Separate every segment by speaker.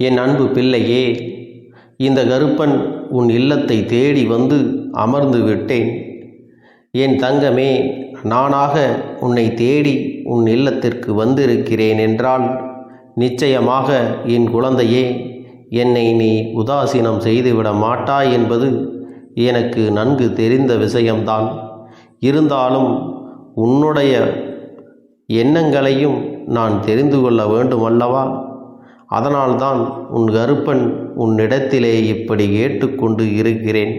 Speaker 1: என் அன்பு பிள்ளையே இந்த கருப்பன் உன் இல்லத்தை தேடி வந்து அமர்ந்து விட்டேன். என் தங்கமே நானாக உன்னை தேடி உன் இல்லத்திற்கு வந்திருக்கிறேன் என்றால் நிச்சயமாக என் குழந்தையே என்னை நீ உதாசீனம் செய்துவிட மாட்டாய் என்பது எனக்கு நன்கு தெரிந்த விஷயம்தான். இருந்தாலும் உன்னுடைய எண்ணங்களையும் நான் தெரிந்து கொள்ள வேண்டுமல்லவா? அதனால்தான் உன் கருப்பன் உன்னிடத்திலே இப்படி கேட்டுக்கொண்டு இருக்கிறேன்.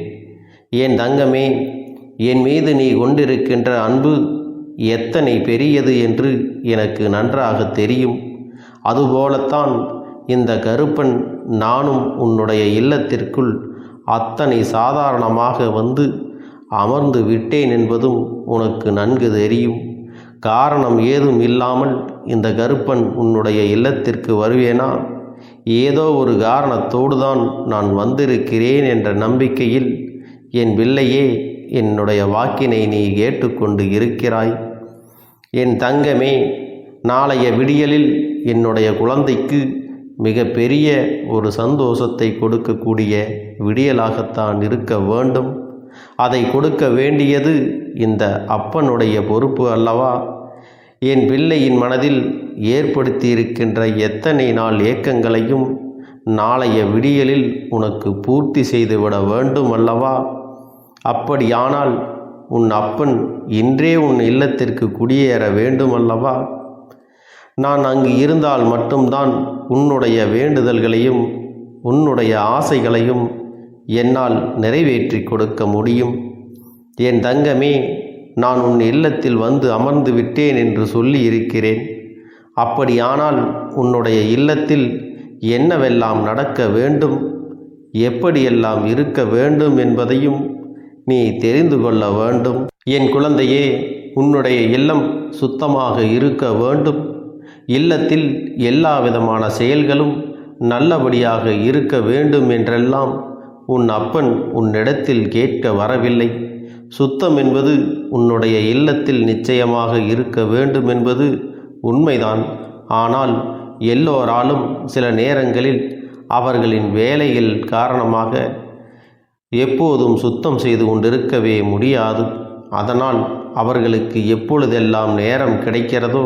Speaker 1: என் தங்கமே என் மீது நீ கொண்டிருக்கின்ற அன்பு எத்தனை பெரியது என்று எனக்கு நன்றாக தெரியும். அதுபோலத்தான் இந்த கருப்பன் நானும் உன்னுடைய இல்லத்திற்குள் அத்தனை சாதாரணமாக வந்து அமர்ந்து விட்டேன் என்பதும் உனக்கு நன்கு தெரியும். காரணம் ஏதும் இல்லாமல் இந்த கருப்பன் உன்னுடைய இல்லத்திற்கு வருவேனா? ஏதோ ஒரு காரணத்தோடு தான் நான் வந்திருக்கிறேன் என்ற நம்பிக்கையில் என் பிள்ளையே என்னுடைய வாக்கினை நீ கேட்டுக்கொண்டு இருக்கிறாய். என் தங்கமே நாளைய விடியலில் என்னுடைய குழந்தைக்கு மிக பெரிய ஒரு சந்தோஷத்தை கொடுக்கக்கூடிய விடியலாகத்தான் இருக்க வேண்டும். அதை கொடுக்க வேண்டியது இந்த அப்பனுடைய பொறுப்பு அல்லவா? என் பிள்ளையின் மனதில் ஏற்படுத்தியிருக்கின்ற எத்தனை நாள் ஏக்கங்களையும் நாளைய விடியலில் உனக்கு பூர்த்தி செய்துவிட வேண்டும் அல்லவா? அப்படியானால் உன் அப்பன் இன்றே உன் இல்லத்திற்கு குடியேற வேண்டும் அல்லவா? நான் அங்கு இருந்தால் மட்டும்தான் உன்னுடைய வேண்டுதல்களையும் உன்னுடைய ஆசைகளையும் என்னால் நிறைவேற்றி கொடுக்க முடியும். என் தங்கமே நான் உன் இல்லத்தில் வந்து அமர்ந்து விட்டேன் என்று சொல்லி இருக்கிறேன். அப்படியானால் உன்னுடைய இல்லத்தில் என்னவெல்லாம் நடக்க வேண்டும்? எப்படியெல்லாம் இருக்க வேண்டும் என்பதையும் நீ தெரிந்து கொள்ள வேண்டும். என் குழந்தையே உன்னுடைய இல்லம் சுத்தமாக இருக்க வேண்டும். இல்லத்தில் எல்லா விதமான செயல்களும் நல்லபடியாக இருக்க வேண்டும் என்றெல்லாம் உன் அப்பன் உன்னிடத்தில் கேட்க வரவில்லை. சுத்தம் என்பது உன்னுடைய இல்லத்தில் நிச்சயமாக இருக்க வேண்டும் என்பது உண்மைதான். ஆனால் எல்லோராலும் சில நேரங்களில் அவர்களின் வேலைகள் காரணமாக எப்போதும் சுத்தம் செய்து கொண்டிருக்கவே முடியாது. அதனால் அவர்களுக்கு எப்பொழுதெல்லாம் நேரம் கிடைக்கிறதோ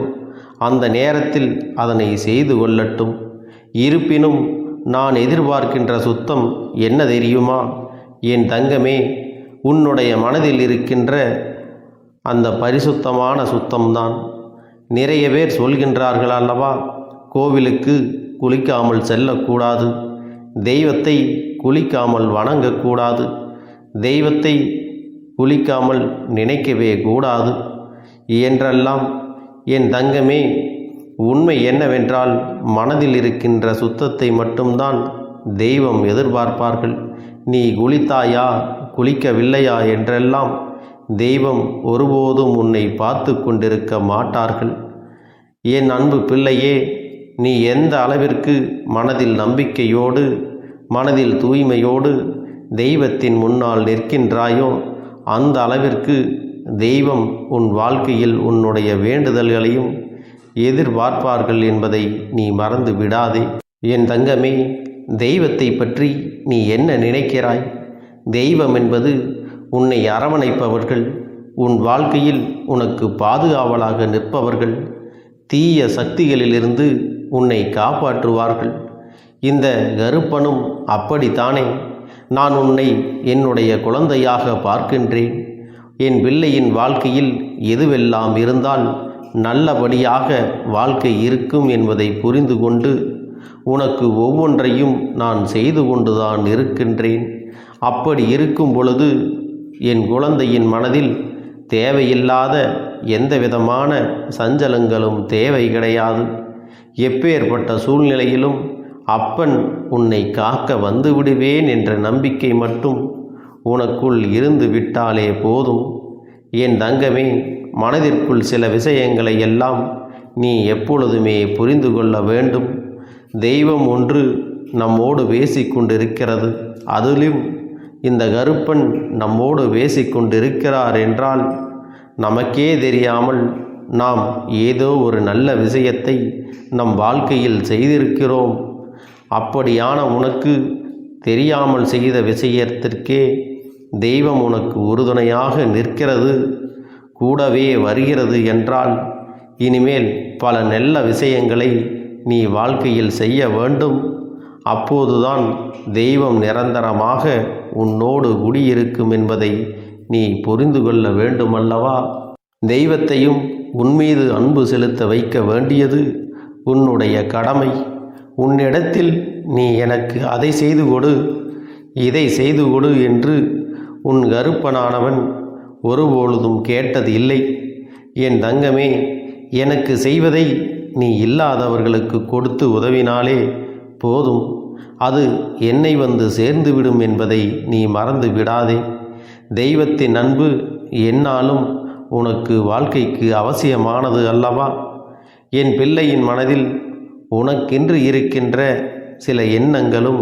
Speaker 1: அந்த நேரத்தில் அதனை செய்து கொள்ளட்டும். இருப்பினும் நான் எதிர்பார்க்கின்ற சுத்தம் என்ன தெரியுமா? என் தங்கமே உன்னுடைய மனதில் இருக்கின்ற அந்த பரிசுத்தமான சுத்தம்தான். நிறைய பேர் சொல்கின்றார்கள் அல்லவா கோவிலுக்கு குளிக்காமல் செல்லக்கூடாது தெய்வத்தை குளிக்காமல் வணங்கக்கூடாது தெய்வத்தை குளிக்காமல் நினைக்கவே கூடாது என்றெல்லாம் என் தங்கமே உண்மை என்னவென்றால் மனதில் இருக்கின்ற சுத்தத்தை மட்டும்தான் தெய்வம் எதிர்பார்ப்பார்கள். நீ குளித்தாயா? குளிக்கவில்லையா என்றெல்லாம் தெய்வம் ஒருபோதும் உன்னை பார்த்து கொண்டிருக்க மாட்டார்கள். என் அன்பு பிள்ளையே நீ எந்த அளவிற்கு மனதில் நம்பிக்கையோடு மனதில் தூய்மையோடு தெய்வத்தின் முன்னால் நிற்கின்றாயோ அந்த அளவிற்கு தெய்வம் உன் வாழ்க்கையில் உன்னுடைய வேண்டுதல்களையும் எதிர்பார்ப்பார்கள் என்பதை நீ மறந்து விடாதே என் தங்கமே தெய்வத்தை பற்றி நீ என்ன நினைக்கிறாய்? தெய்வம் என்பது உன்னை அரவணைப்பவர்கள் உன் வாழ்க்கையில் உனக்கு பாதுகாவலாக நிற்பவர்கள் தீய சக்திகளிலிருந்து உன்னை காப்பாற்றுவார்கள். இந்த கருப்பனும் அப்படித்தானே? நான் உன்னை என்னுடைய குழந்தையாக பார்க்கின்றேன். என் பிள்ளையின் வாழ்க்கையில் எதுவெல்லாம் இருந்தால் நல்லபடியாக வாழ்க்கை இருக்கும் என்பதை புரிந்து கொண்டு உனக்கு ஒவ்வொன்றையும் நான் செய்து கொண்டுதான் இருக்கின்றேன். அப்படி இருக்கும் பொழுது என் குழந்தையின் மனதில் தேவையில்லாத எந்த விதமான சஞ்சலங்களும் தேவை கிடையாது. எப்பேற்பட்ட சூழ்நிலையிலும் அப்பன் உன்னை காக்க வந்து விடுவேன் என்ற நம்பிக்கை மட்டும் உனக்குள் இருந்து விட்டாலே போதும். என் தங்கமே மனதிற்குள் சில விஷயங்களை எல்லாம் நீ எப்பொழுதுமே புரிந்து கொள்ள வேண்டும். தெய்வம் ஒன்று நம்மோடு பேசிக்கொண்டிருக்கிறது. அதிலும் இந்த கருப்பன் நம்மோடு பேசிக்கொண்டிருக்கிறார் என்றால் நமக்கே தெரியாமல் நாம் ஏதோ ஒரு நல்ல விஷயத்தை நம் வாழ்க்கையில் செய்திருக்கிறோம். அப்படியான உனக்கு தெரியாமல் செய்த விஷயத்திற்கே தெய்வம் உனக்கு உறுதுணையாக நிற்கிறது. கூடவே வருகிறது என்றால் இனிமேல் பல நல்ல விஷயங்களை நீ வாழ்க்கையில் செய்ய வேண்டும். அப்போதுதான் தெய்வம் நிரந்தரமாக உன்னோடு குடியிருக்கும் என்பதை நீ புரிந்து கொள்ள வேண்டுமல்லவா? தெய்வத்தையும் உன்மீது அன்பு செலுத்த வைக்க வேண்டியது உன்னுடைய கடமை. உன்னிடத்தில் நீ எனக்கு அதை செய்து கொடு இதை செய்து கொடு என்று உன் கருப்பனானவன் ஒருபொழுதும் கேட்டது இல்லை என் தங்கமே எனக்கு செய்வதை நீ இல்லாதவர்களுக்கு கொடுத்து உதவினாலே போதும். அது என்னை வந்து சேர்ந்துவிடும் என்பதை நீ மறந்து விடாதே. தெய்வத்தின் அன்பு என்னாலும் உனக்கு வாழ்க்கைக்கு அவசியமானது அல்லவா? என் பிள்ளையின் மனதில் உனக்கென்று இருக்கின்ற சில எண்ணங்களும்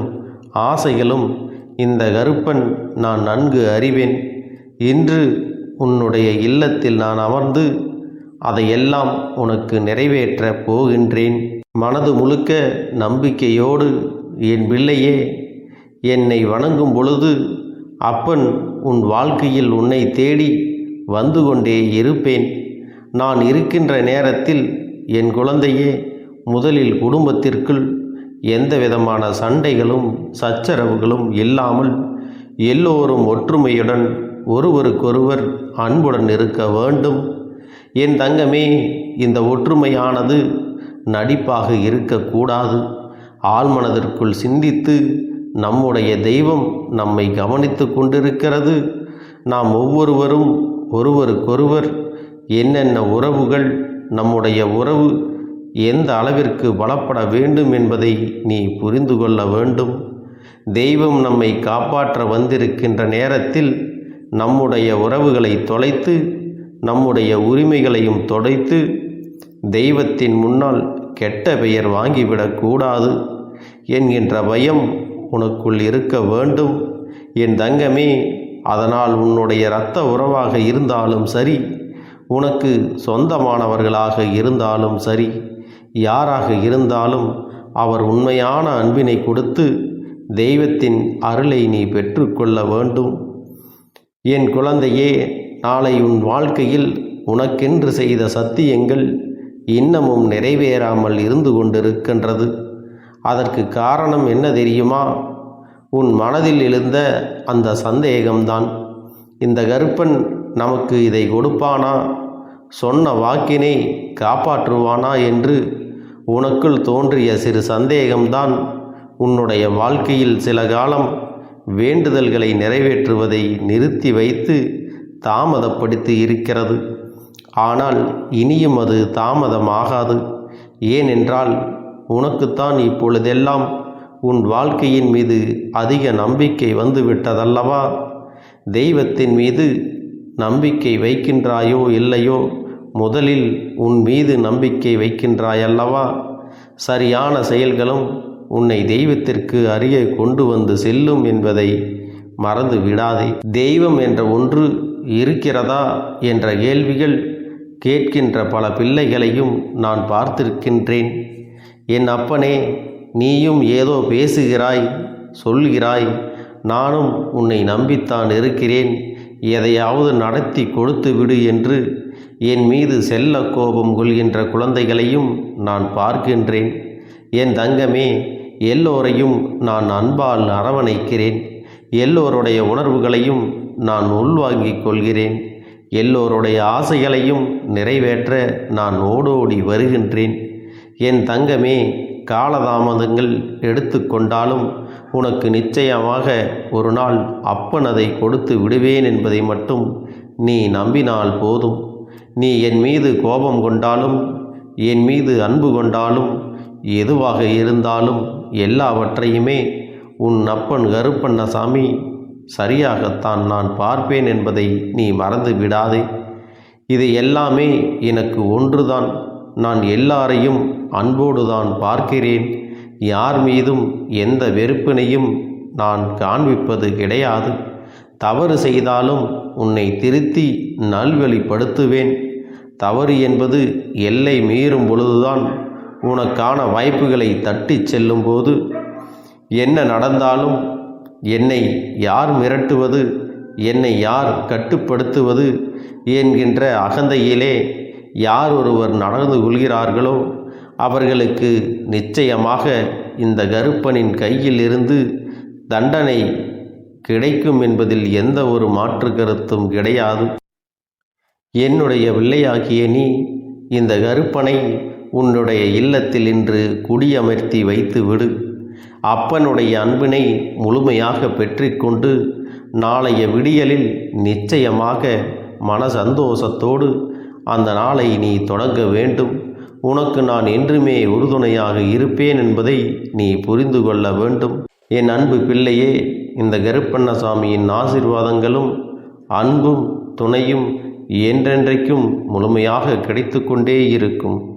Speaker 1: ஆசைகளும் இந்த கருப்பன் நான் நன்கு அறிவேன். இன்று உன்னுடைய இல்லத்தில் நான் அமர்ந்து அதையெல்லாம் உனக்கு நிறைவேற்றப் போகின்றேன். மனது முழுக்க நம்பிக்கையோடு என் பிள்ளையே என்னை வணங்கும் பொழுது அப்பன் உன் வாழ்க்கையில் உன்னை தேடி வந்து கொண்டே இருப்பேன். நான் இருக்கின்ற நேரத்தில் என் குழந்தையே முதலில் குடும்பத்திற்குள் எந்த விதமான சண்டைகளும் சச்சரவுகளும் இல்லாமல் எல்லோரும் ஒற்றுமையுடன் ஒருவருக்கொருவர் அன்புடன் இருக்க வேண்டும். என் தங்கமே இந்த ஒற்றுமையானது நடிப்பாக இருக்கக்கூடாது. ஆழ்மனதிற்குள் சிந்தித்து நம்முடைய தெய்வம் நம்மை கவனித்து கொண்டிருக்கிறது. நாம் ஒவ்வொருவரும் ஒருவருக்கொருவர் என்னென்ன உறவுகள் நம்முடைய உறவு எந்த அளவிற்கு பலப்பட வேண்டும் என்பதை நீ புரிந்து கொள்ள வேண்டும். தெய்வம் நம்மை காப்பாற்ற வந்திருக்கின்ற நேரத்தில் நம்முடைய உறவுகளை தொலைத்து நம்முடைய உரிமைகளையும் தொலைத்து தெய்வத்தின் முன்னால் கெட்ட பெயர் வாங்கிவிடக்கூடாது என்கின்ற பயம் உனக்குள் இருக்க வேண்டும். என் தங்கமே அதனால் உன்னுடைய இரத்த உறவாக இருந்தாலும் சரி உனக்கு சொந்தமானவர்களாக இருந்தாலும் சரி யாராக இருந்தாலும் அவர் உண்மையான அன்பினை கொடுத்து தெய்வத்தின் அருளை நீ பெற்றுக்கொள்ள வேண்டும். என் குழந்தையே நாளை உன் வாழ்க்கையில் உனக்கென்று செய்த சத்தியங்கள் இன்னமும் நிறைவேறாமல் இருந்து கொண்டிருக்கின்றது. அதற்கு காரணம் என்ன தெரியுமா? உன் மனதில் எழுந்த அந்த சந்தேகம்தான். இந்த கருப்பன் நமக்கு இதை கொடுப்பானா? சொன்ன வாக்கினை காப்பாற்றுவானா என்று உனக்குள் தோன்றிய சிறு சந்தேகம்தான். உன்னுடைய வாழ்க்கையில் சில காலம் வேண்டுதல்களை நிறைவேற்றுவதை நிறுத்தி வைத்து தாமதப்படுத்தி இருக்கிறது. ஆனால் இனியும் அது தாமதமாகாது. ஏனென்றால் உனக்குத்தான் இப்பொழுதெல்லாம் உன் வாழ்க்கையின் மீது அதிக நம்பிக்கை வந்துவிட்டதல்லவா? தெய்வத்தின் மீது நம்பிக்கை வைக்கின்றாயோ இல்லையோ? முதலில் உன் மீது நம்பிக்கை வைக்கின்றாயல்லவா? சரியான செயல்களும் உன்னை தெய்வத்திற்கு அருகே கொண்டு வந்து செல்லும் என்பதை மறந்து விடாதே தெய்வம் என்ற ஒன்று இருக்கிறதா? என்ற கேள்விகள் கேட்கின்ற பல பிள்ளைகளையும் நான் பார்த்திருக்கின்றேன். என் அப்பனே நீயும் ஏதோ பேசுகிறாய் சொல்கிறாய் நானும் உன்னை நம்பித்தான் இருக்கிறேன். எதையாவது நடத்தி கொடுத்து விடு என்று என் மீது செல்ல கோபம் கொள்கின்ற குழந்தைகளையும் நான் பார்க்கின்றேன். என் தங்கமே எல்லோரையும் நான் அன்பால் அரவணைக்கிறேன். எல்லோருடைய உணர்வுகளையும் நான் உள்வாங்கிக் கொள்கிறேன். எல்லோருடைய ஆசைகளையும் நிறைவேற்ற நான் ஓடோடி வருகின்றேன். என் தங்கமே காலதாமதங்கள் எடுத்துக்கொண்டாலும் உனக்கு நிச்சயமாக ஒரு நாள் அப்பன் அதை கொடுத்து விடுவேன் என்பதை மட்டும் நீ நம்பினால் போதும். நீ என் மீது கோபம் கொண்டாலும் என் மீது அன்பு கொண்டாலும் எதுவாக இருந்தாலும் எல்லாவற்றையுமே உன் அப்பன் கருப்பண்ணசாமி சரியாகத்தான் நான் பார்ப்பேன் என்பதை நீ மறந்து விடாதே. இது எல்லாமே எனக்கு ஒன்றுதான். நான் எல்லாரையும் அன்போடு தான் பார்க்கிறேன். யார் மீதும் எந்த வெறுப்பினையும் நான் காண்பிப்பது கிடையாது. தவறு செய்தாலும் உன்னை திருத்தி நல்வழிப்படுத்துவேன். தவறு என்பது எல்லை மீறும் பொழுதுதான் உனக்கான வாய்ப்புகளை தட்டிச் செல்லும்போது என்ன நடந்தாலும் என்னை யார் மிரட்டுவது? என்னை யார் கட்டுப்படுத்துவது? என்கின்ற அகந்தையிலே யார் ஒருவர் நடந்து கொள்கிறார்களோ அவர்களுக்கு நிச்சயமாக இந்த கருப்பனின் கையில் இருந்து தண்டனை கிடைக்கும் என்பதில் எந்த ஒரு மாற்று கருத்தும் கிடையாது. என்னுடைய பிள்ளையாகிய நீ இந்த கருப்பனை உன்னுடைய இல்லத்தில் இன்று குடியமர்த்தி வைத்து விடு அப்பனுடைய அன்பினை முழுமையாக பெற்றிக்கொண்டு நாளைய விடியலில் நிச்சயமாக மன சந்தோஷத்தோடு அந்த நாளை நீ தொடங்க வேண்டும். உனக்கு நான் என்றுமே உறுதுணையாக இருப்பேன் என்பதை நீ புரிந்து கொள்ள வேண்டும். என் அன்பு பிள்ளையே இந்த கருப்பண்ணசாமியின் ஆசீர்வாதங்களும் அன்பும் துணையும் என்றென்றைக்கும் முழுமையாக கிடைத்து கொண்டே இருக்கும்.